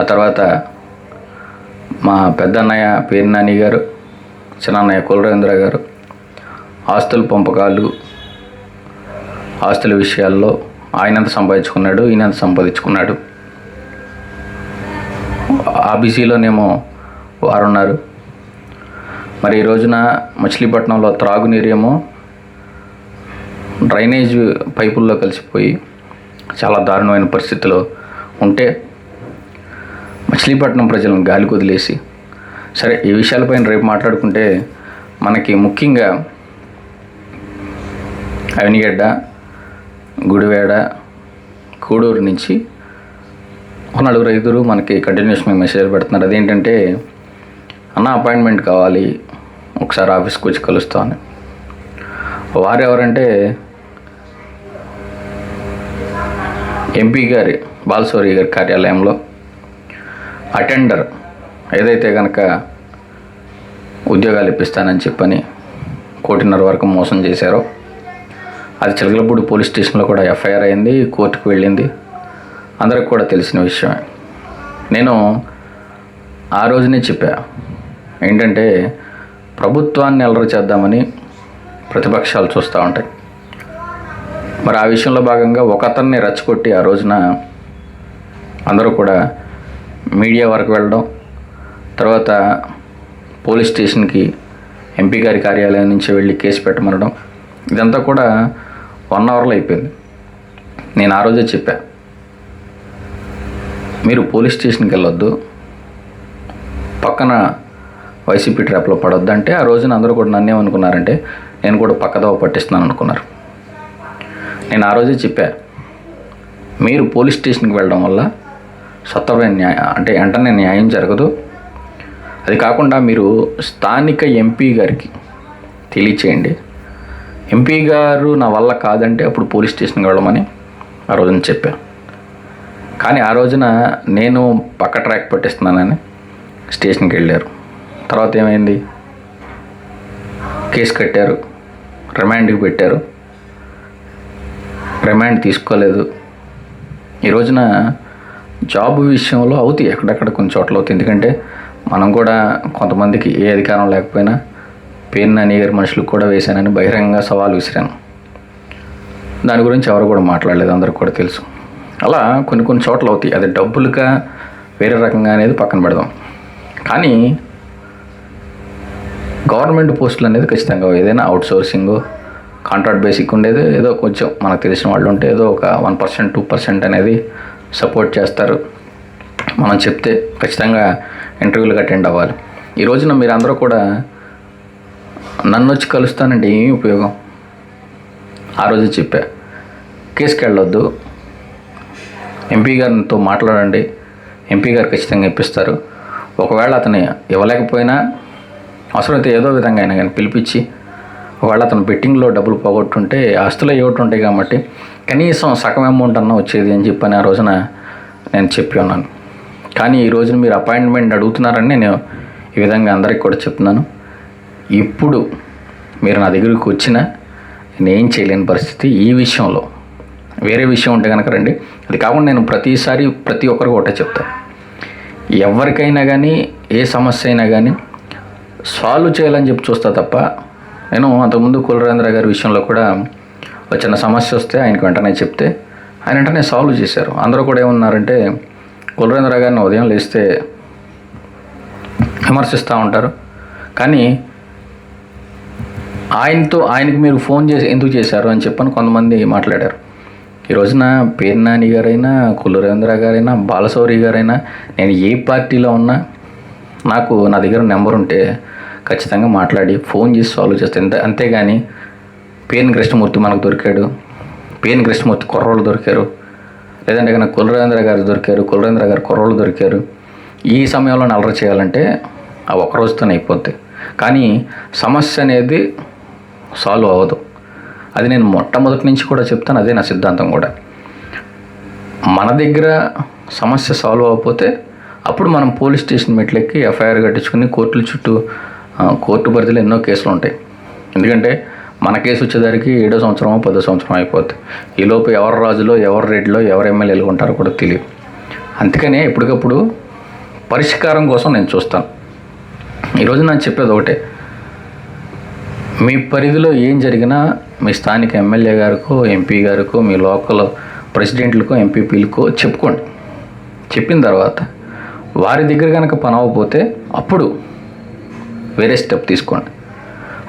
ఆ తర్వాత మా పెద్దన్నయ్య పేరు నాని గారు చిన్నన్నయ్య కులరేంద్ర గారు ఆస్తుల పంపకాలు ఆస్తుల విషయాల్లో ఆయన ఎంత సంపాదించుకున్నాడు ఈయన ఎంత సంపాదించుకున్నాడు. ఆబీసీలోనేమో వారు ఉన్నారు మరి ఈ రోజున మచిలీపట్నంలో త్రాగునీరు ఏమో డ్రైనేజ్ పైపుల్లో కలిసిపోయి చాలా దారుణమైన పరిస్థితిలో ఉంటే మచిలీపట్నం ప్రజలను గాలి కొదిలేసి సరే ఈ విషయాలపైన రేపు మాట్లాడుకుంటే మనకి ముఖ్యంగా అవినిగడ్డ గుడివేడ కూడూరు నుంచి ఒక నలుగురు ఐదుగురు మనకి కంటిన్యూషన్ మెసేజ్ పెడుతున్నారు. అదేంటంటే అన్న అపాయింట్మెంట్ కావాలి ఒకసారి ఆఫీస్కి వచ్చి కలుస్తామని వారు ఎవరంటే ఎంపీ గారి బాలసౌరి గారి కార్యాలయంలో అటెండర్ ఏదైతే కనుక ఉద్యోగాలు ఇప్పిస్తానని చెప్పని కోటిన్నర వరకు మోసం చేశారో అది చిలకలపూడి పోలీస్ స్టేషన్లో కూడా ఎఫ్ఐఆర్ అయింది కోర్టుకు వెళ్ళింది. అందరికి కూడా తెలిసిన విషయమే. నేను ఆ రోజునే చెప్పా ఏంటంటే ప్రభుత్వాన్ని అలరి చేద్దామని ప్రతిపక్షాలు చూస్తూ ఉంటాయి. మరి ఆ విషయంలో భాగంగా ఒకతన్ని రెచ్చగొట్టి ఆ రోజున అందరూ కూడా మీడియా వరకు వెళ్ళడం తర్వాత పోలీస్ స్టేషన్కి ఎంపీ గారి కార్యాలయం నుంచి వెళ్ళి కేసు పెట్టమనడం ఇదంతా కూడా వన్ అవర్లో అయిపోయింది. నేను ఆ రోజే చెప్పా. మీరు పోలీస్ స్టేషన్కి వెళ్ళొద్దు పక్కన వైసీపీ ట్రాప్లో పడొద్దు అంటే ఆ రోజున అందరూ కూడా నన్ను ఏమనుకున్నారంటే నేను కూడా పక్కదవ పట్టిస్తున్నాను అనుకున్నారు. నేను ఆ రోజే చెప్పా మీరు పోలీస్ స్టేషన్కి వెళ్ళడం వల్ల సత్వరమైన న్యాయ అంటే వెంటనే న్యాయం జరగదు. అది కాకుండా మీరు స్థానిక ఎంపీ గారికి తెలియచేయండి. ఎంపీ గారు నా వల్ల కాదంటే అప్పుడు పోలీస్ స్టేషన్కి వెళ్ళమని ఆ రోజున చెప్పాను కానీ ఆ రోజున నేను పక్క ట్రాక్ పట్టిస్తున్నానని స్టేషన్కి వెళ్ళారు. తర్వాత ఏమైంది? కేసు కట్టారు. రిమాండ్కి పెట్టారు. రిమాండ్ తీసుకోలేదు. ఈ రోజున జాబ్ విషయంలో అవుతాయి ఎక్కడెక్కడ కొన్ని చోట్ల అవుతాయి. ఎందుకంటే మనం కూడా కొంతమందికి ఏ అధికారం లేకపోయినా పేరున అనేగారి మనుషులకు కూడా వేశానని బహిరంగంగా సవాల్ విసిరాను. దాని గురించి ఎవరు కూడా మాట్లాడలేదు అందరికి కూడా తెలుసు. అలా కొన్ని కొన్ని చోట్ల అవుతాయి. అది డబ్బులుగా వేరే రకంగా అనేది పక్కన పెడదాం. కానీ గవర్నమెంట్ పోస్టులు అనేది ఖచ్చితంగా ఏదైనా అవుట్సోర్సింగ్ కాంట్రాక్ట్ బేసిక్ ఉండేది ఏదో కొంచెం మనకు తెలిసిన వాళ్ళు ఉంటే ఏదో ఒక వన్ పర్సెంట్ టూ పర్సెంట్ అనేది సపోర్ట్ చేస్తారు. మనం చెప్తే ఖచ్చితంగా ఇంటర్వ్యూలకు అటెండ్ అవ్వాలి. ఈ రోజున మీరు అందరూ కూడా నన్ను వచ్చి కలుస్తానంటే ఏమి ఉపయోగం? ఆ రోజు చెప్పా. కేసుకి వెళ్ళొద్దు ఎంపీ గారితో మాట్లాడండి. ఎంపీ గారు ఖచ్చితంగా ఇప్పిస్తారు. ఒకవేళ అతను ఇవ్వలేకపోయినా అవసరమైతే ఏదో విధంగా అయినా కానీ పిలిపించి ఒకవేళ అతను బెట్టింగ్లో డబ్బులు పోగొట్టుంటే ఆస్తులు ఇవ్వటుంటాయి ఉంటాయి కాబట్టి కనీసం సగం అమౌంట్ అన్న వచ్చేది అని చెప్పని ఆ రోజున నేను చెప్పి ఉన్నాను. కానీ ఈ రోజున మీరు అపాయింట్మెంట్ అడుగుతున్నారని నేను ఈ విధంగా అందరికి కూడా చెప్తున్నాను. ఇప్పుడు మీరు నా దగ్గరికి వచ్చినా నేను ఏం చేయలేని పరిస్థితి. ఈ విషయంలో వేరే విషయం ఉంటే కనుక రండి. అది కాకుండా నేను ప్రతిసారి ప్రతి ఒక్కరికి ఒకటే చెప్తాను ఎవరికైనా కానీ ఏ సమస్య అయినా కానీ సాల్వ్ చేయాలని చెప్పి చూస్తా తప్ప నేను అంతకుముందు కులరేంద్ర గారి విషయంలో కూడా చిన్న సమస్య వస్తే ఆయనకు వెంటనే చెప్తే ఆయన వెంటనే సాల్వ్ చేశారు. అందరూ కూడా ఏమన్నారంటే కులరేంద్ర గారిని ఉదయం లేస్తే విమర్శిస్తూ ఉంటారు. కానీ ఆయనతో ఆయనకి మీరు ఫోన్ చేసి ఎందుకు చేశారు? అని చెప్పని కొంతమంది మాట్లాడారు. ఈ రోజున పేరు నాని గారైనా కులరేంద్ర గారైనా బాలశౌరి గారైనా నేను ఏ పార్టీలో ఉన్నా నాకు నా దగ్గర నెంబర్ ఉంటే ఖచ్చితంగా మాట్లాడి ఫోన్ చేసి సాల్వ్ చేస్తే. అంతే అంతేగాని పేరుని కృష్ణమూర్తి మనకు దొరికాడు. పేరుని కృష్ణమూర్తి కుర్రోళ్ళు దొరికారు. లేదంటే కనుక కులరేంద్ర గారు దొరికారు కులరేంద్ర గారు కుర్రోళ్ళు దొరికారు. ఈ సమయంలో అలర చేయాలంటే ఆ ఒక్క రోజుతోనే అయిపోద్ది. కానీ సమస్య అనేది సాల్వ్ అవ్వదు. అది నేను మొట్టమొదటి నుంచి కూడా చెప్తాను అదే నా సిద్ధాంతం కూడా. మన దగ్గర సమస్య సాల్వ్ అవ్వకపోతే అప్పుడు మనం పోలీస్ స్టేషన్ మెట్లెక్కి ఎఫ్ఐఆర్ కట్టించుకుని కోర్టుల చుట్టూ కోర్టు పరిధిలో ఎన్నో కేసులు ఉంటాయి. ఎందుకంటే మన కేసు వచ్చేసరికి ఏడో సంవత్సరమో పదో సంవత్సరం అయిపోద్ది. ఈలోపు ఎవరు రాజులో ఎవరు రెడ్లో ఎవరు ఎమ్మెల్యేలు ఉంటారో కూడా తెలియదు. అందుకనే ఎప్పటికప్పుడు పరిష్కారం కోసం నేను చూస్తాను. ఈరోజు నేను చెప్పేది ఒకటే. మీ పరిధిలో ఏం జరిగినా మీ స్థానిక ఎమ్మెల్యే గారికో ఎంపీ గారికో మీ లోకల్ ప్రెసిడెంట్లకో ఎంపీపీలకో చెప్పుకోండి. చెప్పిన తర్వాత వారి దగ్గర కనుక పని అవ్వకపోతే అప్పుడు వేరే స్టెప్ తీసుకోండి.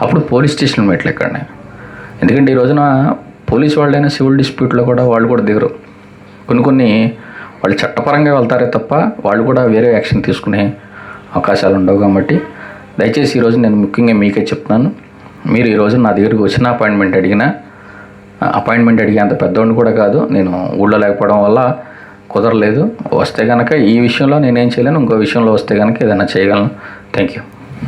అప్పుడు పోలీస్ స్టేషన్ మెట్లు ఎక్కడనే ఎందుకంటే ఈ రోజున పోలీస్ వాళ్ళైనా సివిల్ డిస్ప్యూట్లో కూడా వాళ్ళు కూడా దిగరు. కొన్ని కొన్ని వాళ్ళు చట్టపరంగా వెళ్తారే తప్ప వాళ్ళు కూడా వేరే యాక్షన్ తీసుకునే అవకాశాలు ఉండవు కాబట్టి దయచేసి ఈరోజు నేను ముఖ్యంగా మీకే చెప్తున్నాను. మీరు ఈరోజు నా దగ్గరికి వచ్చిన అపాయింట్మెంట్ అడిగినా అపాయింట్మెంట్ అడిగే అంత పెద్దవాడిని కూడా కాదు నేను ఊళ్ళో లేకపోవడం వల్ల కుదరలేదు. వస్తే కనుక ఈ విషయంలో నేనేం చేయలేను ఇంకో విషయంలో వస్తే కనుక ఏదైనా చేయగలను. Thank you